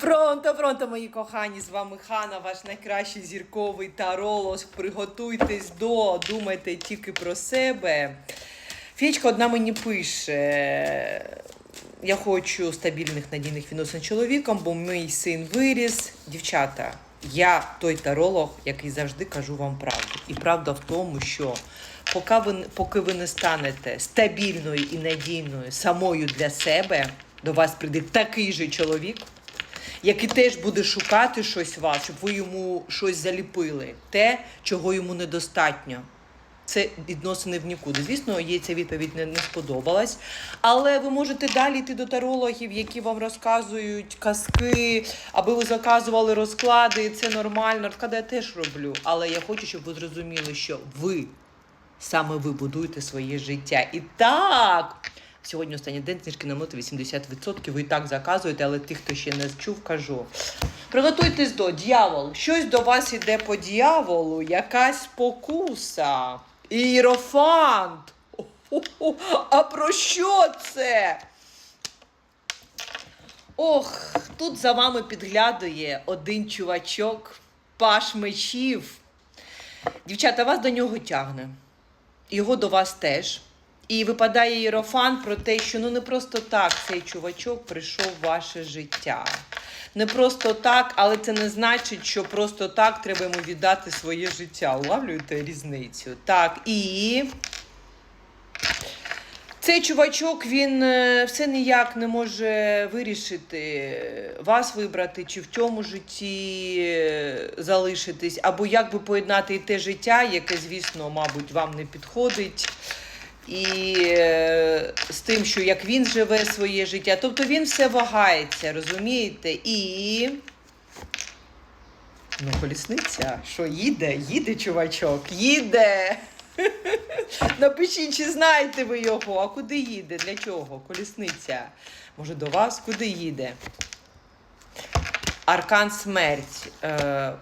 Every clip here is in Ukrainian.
Пронто, пронто, мої кохані, з вами Хана, ваш найкращий зірковий таролог. Приготуйтесь до, думайте тільки про себе. Фічка одна мені пише. Я хочу стабільних надійних відносин з чоловіком, бо мій син виріс. Дівчата, я той таролог, який завжди кажу вам правду. І правда в тому, що поки ви, поки ви не станете стабільною і надійною самою для себе, до вас прийде такий же чоловік, який теж буде шукати щось вас, щоб ви йому щось заліпили, те, чого йому недостатньо. Це відносини в нікуди. Звісно, їй ця відповідь не, не сподобалась. Але ви можете далі йти до тарологів, які вам розказують казки, аби ви заказували розклади, і це нормально. Розклади я теж роблю. Але я хочу, щоб ви зрозуміли, що ви саме ви будуєте своє життя. І так. Сьогодні останній день знижки на ноти 80%. Ви і так заказуєте, але ті, хто ще не чув, кажу. Приготуйтесь до дьявол. Щось до вас іде по дьяволу, якась покуса. Іерофант. А про що це? Ох, тут за вами підглядує один чувачок, паш мечів. Дівчата, вас до нього тягне. Його до вас теж. І випадає іерофан про те, що ну не просто так цей чувачок прийшов в ваше життя. Не просто так, але це не значить, що просто так треба йому віддати своє життя. Улавлюєте різницю? Так, і цей чувачок він е, все ніяк не може вирішити вас вибрати, чи в цьому житті е, залишитись, або як би поєднати і те життя, яке, звісно, мабуть, вам не підходить. І е, з тим, що як він живе своє життя. Тобто він все вагається, розумієте? І. Ну, колісниця, що їде, їде, чувачок, їде. Напишіть, чи знаєте ви його, а куди їде? Для чого? Колісниця. Може, до вас куди їде? Аркан смерть. Е,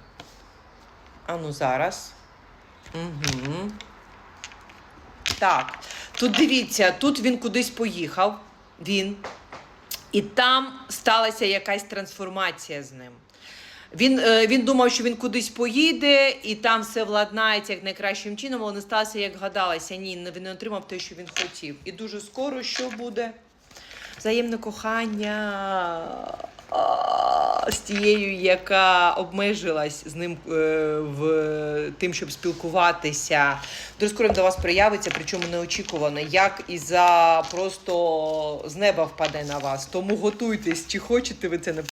а ну зараз. Угу. Так, тут дивіться, тут він кудись поїхав. Він. І там сталася якась трансформація з ним. Він, е, він думав, що він кудись поїде, і там все владнається як найкращим чином, але не сталося, як гадалося. Ні, він не отримав те, що він хотів. І дуже скоро що буде? Взаємне кохання з тією, яка обмежилась з ним е, в тим, щоб спілкуватися. Дуже скоро до вас проявиться, причому неочікувано, як і за просто з неба впаде на вас. Тому готуйтесь, чи хочете ви це не